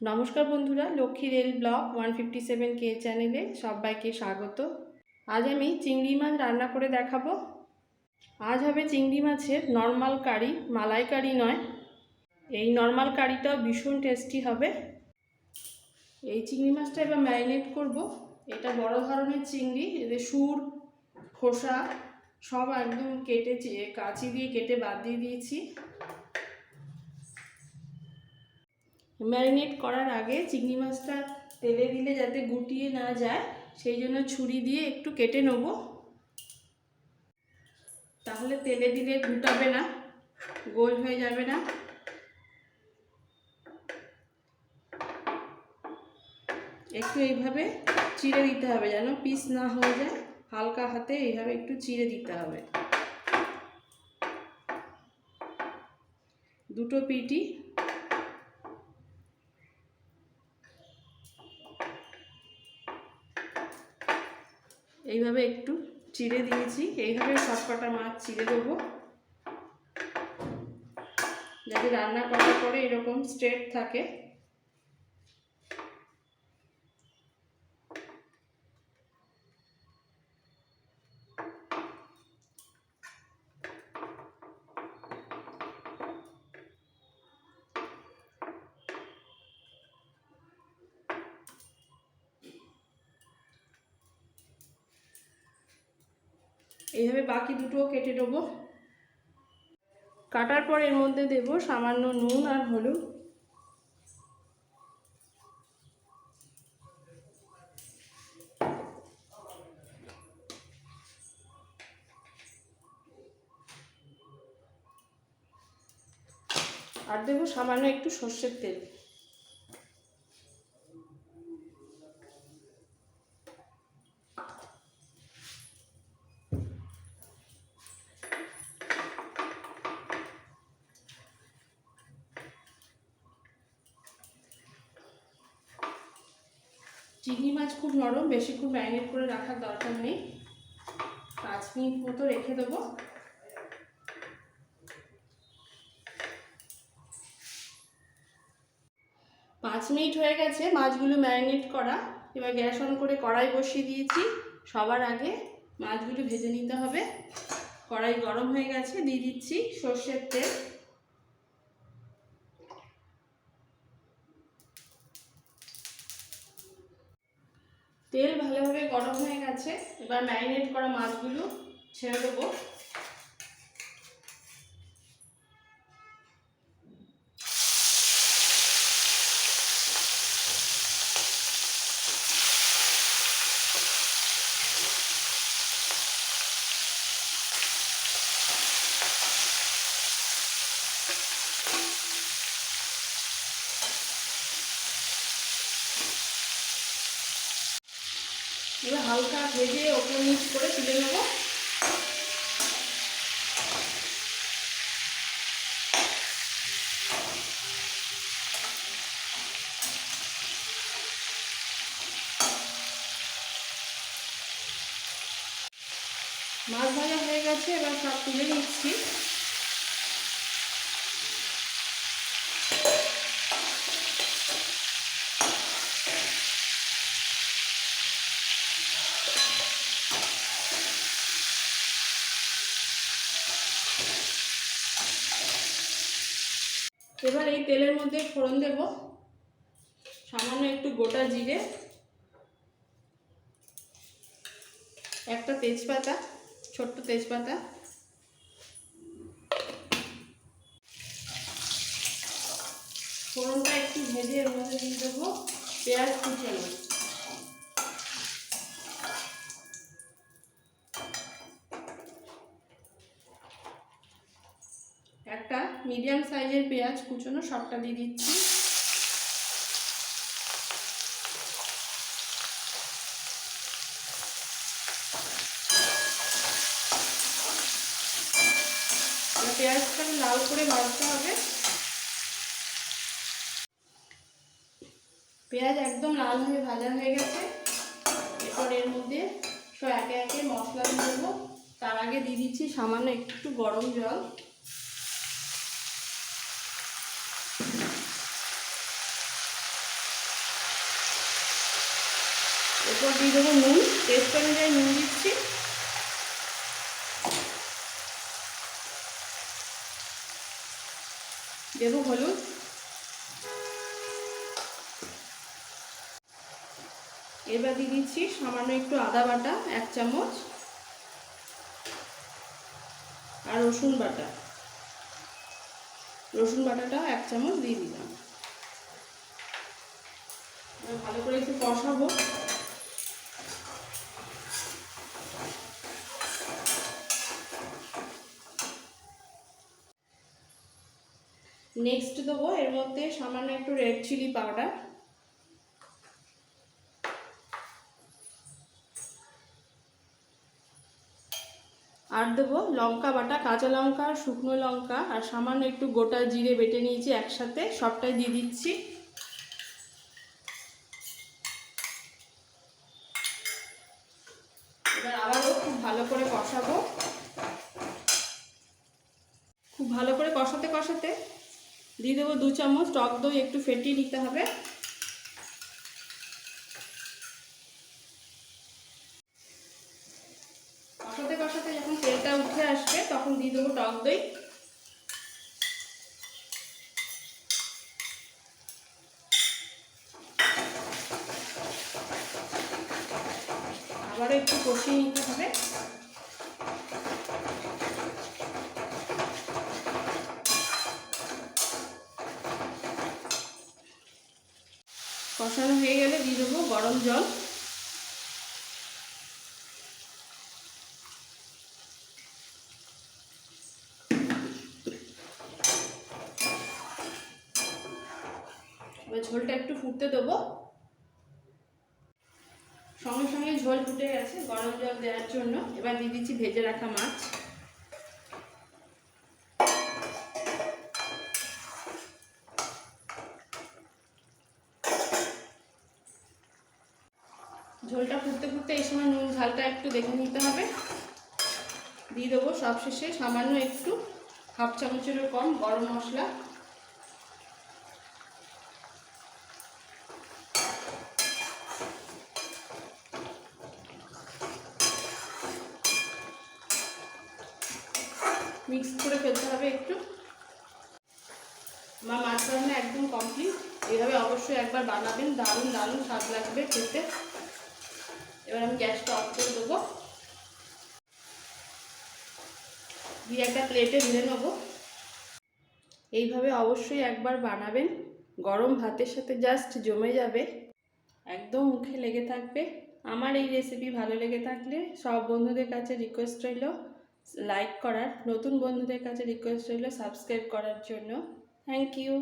নমস্কার বন্ধুরা, Lakshmi rail block one fifty seven কে চ্যানেলে সবাইকে স্বাগত। আজ আমি চিংড়ি মাছ রান্না করে দেখাবো। আজ হবে চিংড়ি মাছের নর্মাল কারি, মালাই কারি নয়। এই নর্মাল কারিটাও ভীষণ টেস্টি হবে। এই চিংড়ি মাছটা এবার ম্যারিনেট করব। এটা বড় ধরনের চিংড়ি, এদের সুর, খোসা সব একদম কেটে কাঁচি দিয়ে কেটে বাদ দিয়ে দিয়েছি। ম্যারিনেট করার আগে চিংড়ি মাছটা তেলে দিলে যাতে গুটিয়ে না যায়, সেই জন্য ছুরি দিয়ে একটু কেটে নেব। তাহলে তেলে দিলে গুটাবে না, গোল হয়ে যাবে না। একটু এইভাবে চিড়ে দিতে হবে যেন পিস না হয়ে যায়, হালকা হাতে এইভাবে একটু চিড়ে দিতে হবে। দুটো পিটি এইভাবে একটু চিড়ে দিয়েছি। এইভাবে সব কটা মাছ চিড়ে দেবো। যাতে রান্না করার পরে এরকম স্ট্রেট থাকে। এইভাবে বাকি দুটোও কেটে দেবো কাটার পর এর মধ্যে দেব সামান্য নুন আর হলুদ। আর দেবো সামান্য একটু সর্ষের তেল। চিংড়ি মাছ খুব নরম বেশিক্ষণ ম্যারিনেট করে রাখার দরকার নেই। পাঁচ মিনিট মতো রেখে দেবো। পাঁচ মিনিট হয়ে গেছে মাছগুলো ম্যারিনেট করা। এবার গ্যাস অন করে কড়াই বসিয়ে দিয়েছি। সবার আগে মাছগুলো ভেজে নিতে হবে। কড়াই গরম হয়ে গেছে, দিয়ে দিচ্ছি সর্ষের তেল। তেল ভালোভাবে গরম হয়ে গেছে। এবার ম্যারিনেট করা মাছগুলো ছেড়ে দেবো। হালকা ভেজে ওপর নিচ করে তুলে নেব। মাছ ভাজা হয়ে গেছে, এবার সব তুলে নিচ্ছি। এবার এই তেলের মধ্যে ফোড়ন দেব। সামান্য একটু গোটা জিরে। একটা তেজপাতা, ছোট্ট তেজপাতা। ফোড়নটা একটু ভেজে এর মধ্যে দিয়ে দেবো। পেঁয়াজ কুচানো একটা মিডিয়াম সাইজের পেঁয়াজ কুচোনো সবটা দিয়ে দিচ্ছি। এবার পেঁয়াজটাকে লাল করে ভাজতে হবে। পেঁয়াজ একদম লাল হয়ে ভাজা হয়ে গেছে। এরপর এর মধ্যে সব একে একে মশলা দিয়ে তার আগে দিয়ে দিচ্ছি সামান্য একটু গরম জল। এরপর দিয়ে দেবো নুন। টেস্ট অনুযায়ী নুন দিচ্ছি। দেবো হলুদ। এবার দিয়ে দিচ্ছি সামান্য একটু আদা বাটা, এক চামচ। আর রসুন বাটা। রসুন বাটাটা এক চামচ দিয়ে দিলাম। ভালো করে একটু কষাবো। নেক্সট দেবো, এর মধ্যে সামান্য একটু রেড চিলি পাউডার আর দেবো লঙ্কা বাটা, কাঁচা লঙ্কা, শুকনো লঙ্কা, আর সামান্য একটু গোটা জিরে বেটে নিয়েছি একসাথে, সবটাই দিয়ে দিচ্ছি এবার আবারও খুব ভালো করে কষাবো খুব ভালো করে কষাতে কষাতে দিয়ে দেবো দু চামচ, টক দই একটু ফেটিয়ে নিতে হবে। কষাতে কষাতে যখন তেলটা উঠে আসবে, তখন দিয়ে দেবো টক দই। আবারও একটু কষিয়ে নিতে হবে। কষানো হয়ে গেলে দিয়ে দেবো গরম জল। এবার ঝোলটা একটু ফুটতে দেবো। সঙ্গে সঙ্গে ঝোল ফুটে গেছে, গরম জল দেওয়ার জন্য। এবার দিয়ে দিচ্ছি ভেজে রাখা মাছ। ঝোলটা ফুটতে ফুটতে এই সময় নুন ঝালটা একটু দেখে নিতে হবে। দিয়ে দেবো সবশেষে সামান্য একটু হাফ চামচেরও কম গরম মশলা। মিক্স করে ফেলতে হবে একটু। আমার মাছ রান্না একদম কমপ্লিট। এভাবে অবশ্যই একবার বানাবেন। দারুণ দারুণ স্বাদ লাগবে খেতে। এবার আমি গ্যাসটা অফ করে দেবো। দিয়ে একটা প্লেটে ঢেলে নেব। এইভাবে অবশ্যই একবার বানাবেন। গরম ভাতের সাথে জাস্ট জমে যাবে। একদম মুখে লেগে থাকবে। আমার এই রেসিপি ভালো লেগে থাকলে সব বন্ধুদের কাছে রিকোয়েস্ট রইল লাইক করার। নতুন বন্ধুদের কাছে রিকোয়েস্ট রইল সাবস্ক্রাইব করার জন্য। Thank you